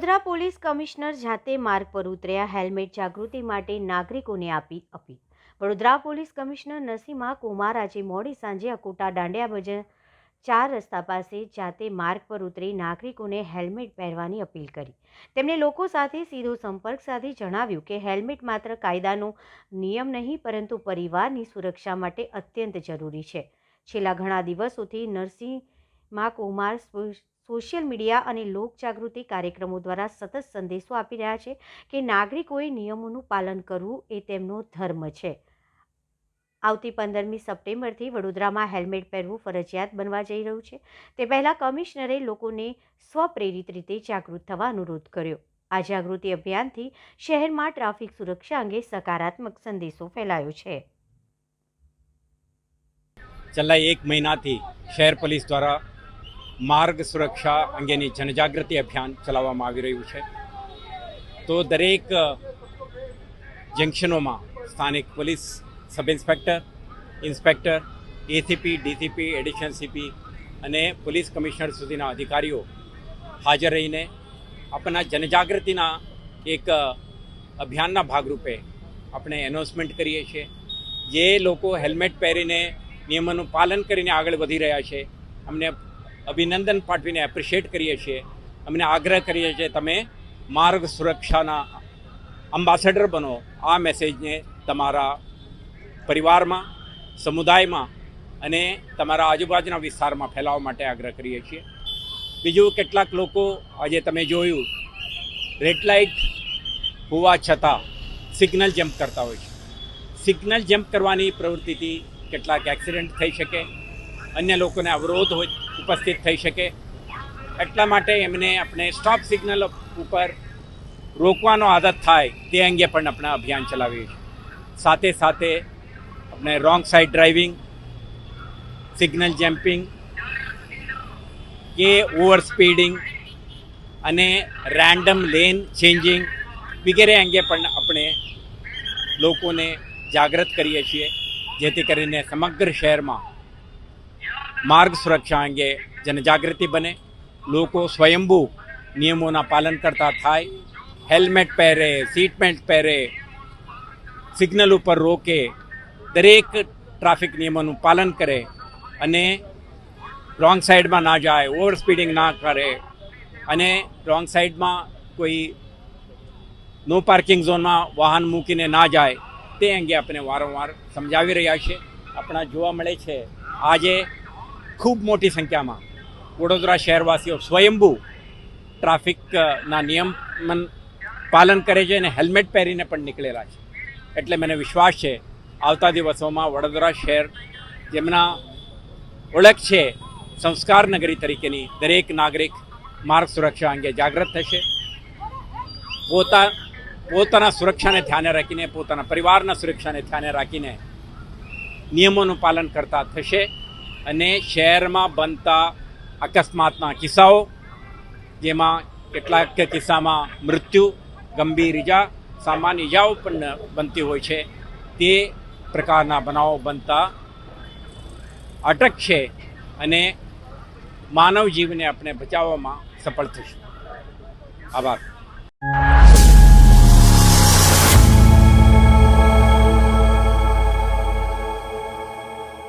Vadodara police commissioner જાતે માર્ગ પર ઉતર્યા, હેલ્મેટ જાગૃતિ માટે નાગરિકોને આપી appeal. Vadodara police commissioner Nasima Kumar આજે મોડી સાંજે અકોટા દાંડિયા બજાર ચાર રસ્તા પાસે જાતે માર્ગ પર ઉતરી નાગરિકોને હેલ્મેટ પહેરવાની અપીલ કરી. તેમણે લોકો સાથે સીધો સંપર્ક સાથે જણાવ્યું કે હેલ્મેટ માત્ર કાયદાનો નિયમ નહીં, પરંતુ પરિવારની સુરક્ષા માટે અત્યંત જરૂરી છે. છેલ્લા ઘણા દિવસોથી નરસિંહમાં કુમાર સો- સોશિયલ મીડિયા અને લોકજાગૃતિ કાર્યક્રમો દ્વારા સતત સંદેશો આપી રહ્યા છે કે નાગરિકોએ નિયમોનું પાલન કરવું એ તેમનો ધર્મ છે. આવતી પંદરમી સપ્ટેમ્બરથી વડોદરામાં હેલ્મેટ પહેરવું ફરજિયાત બનવા જઈ રહ્યું છે. તે પહેલાં કમિશનરે લોકોને સ્વપ્રેરિત રીતે જાગૃત થવા અનુરોધ કર્યો. આ જાગૃતિ અભિયાનથી શહેરમાં ટ્રાફિક સુરક્ષા અંગે સકારાત્મક સંદેશો ફેલાયો છે. છેલ્લા એક મહિનાથી શહેર પોલીસ દ્વારા માર્ગ સુરક્ષા અંગેની જનજાગૃતિ અભિયાન ચલાવવામાં આવી રહ્યું છે. તો દરેક જંક્શનોમાં સ્થાનિક police, sub inspector inspector, ACP, DCP, additional CP અને પોલીસ કમિશનર સુધીના અધિકારીઓ હાજર રહીને આપણા જનજાગૃતિના એક અભિયાનના ભાગરૂપે આપણે એનાઉન્સમેન્ટ કરીએ છીએ. જે લોકો હેલ્મેટ પહેરીને નિયમોનું પાલન કરીને આગળ વધી રહ્યા છે, અમને અભિનંદન પાઠવીને એપ્રિશિએટ કરીએ છીએ. અમને આગ્રહ કરીએ છીએ તમે માર્ગ સુરક્ષાના અંબાસેડર બનો. આ મેસેજને તમારા પરિવારમાં, સમુદાયમાં અને તમારા આજુબાજુના વિસ્તારમાં ફેલાવવા માટે આગ્રહ કરીએ છીએ. બીજું કેટલાક લોકો આજે તમે જોયું રેડ લાઇટ હોવા છતાં સિગ્નલ જમ્પ કરતા હોય છે. સિગ્નલ જમ્પ કરવાની પ્રવૃત્તિથી કેટલાક એક્સિડન્ટ થઈ શકે અન્ય લોકોને અવરોધ હોય, ઉપસ્થિત થઈ શકે. એટલા માટે એમને આપણે સ્ટોપ સિગ્નલ ઉપર રોકવાનો આદત થાય, તે અંગે પણ આપણે અભિયાન ચલાવીએ છીએ. સાથે સાથે આપણે wrong side driving signal jumping કે ઓવર સ્પીડિંગ અને રેન્ડમ લેન ચેન્જિંગ વગેરે અંગે પણ આપણે લોકોને જાગૃત કરીએ છીએ, જેથી કરીને સમગ્ર શહેરમાં માર્ગ સુરક્ષા અંગે જનજાગૃતિ બને. લોકો સ્વયંભૂ નિયમોના પાલન કરતા થાય. હેલ્મેટ પહેરે સીટ પહેરે સિગ્નલ ઉપર રોકે, દરેક ટ્રાફિક નિયમોનું પાલન કરે અને રોંગ સાઈડમાં ના જાય ઓવર સ્પીડિંગ ના કરે અને રોંગ સાઈડમાં કોઈ નો પાર્કિંગ ઝોનમાં વાહન મૂકીને ના જાય, તે અંગે આપણે વારંવાર સમજાવી રહ્યા છીએ. આપણા જોવા મળે છે, આજે ખૂબ મોટી સંખ્યામાં વડોદરા શહેરવાસીઓ સ્વયંભૂ ટ્રાફિકના નિયમન પાલન કરે છે અને હેલ્મેટ પહેરીને પણ નીકળેલા છે. એટલે મને વિશ્વાસ છે, આવતા દિવસોમાં વડોદરા શહેર જેમના ઓળખ છે, સંસ્કાર નગરી તરીકેની દરેક નાગરિક માર્ગ સુરક્ષા અંગે જાગૃત થશે. પોતા, પોતાના સુરક્ષાને ધ્યાને રાખીને, પોતાના પરિવારના સુરક્ષાને ધ્યાને રાખીને નિયમોનું પાલન કરતા થશે. અને શહેરમાં બનતા અકસ્માતના કિસ્સાઓ, જેમાં કેટલાક કિસ્સામાં મૃત્યુ, ગંભીર ઈજા, સામાન્ય ઈજાઓ પણ બનતી હોય છે. તે પ્રકારના બનાવો બનતા અટકશે અને માનવ જીવને આપણે બચાવવામાં સફળ થશું આભાર.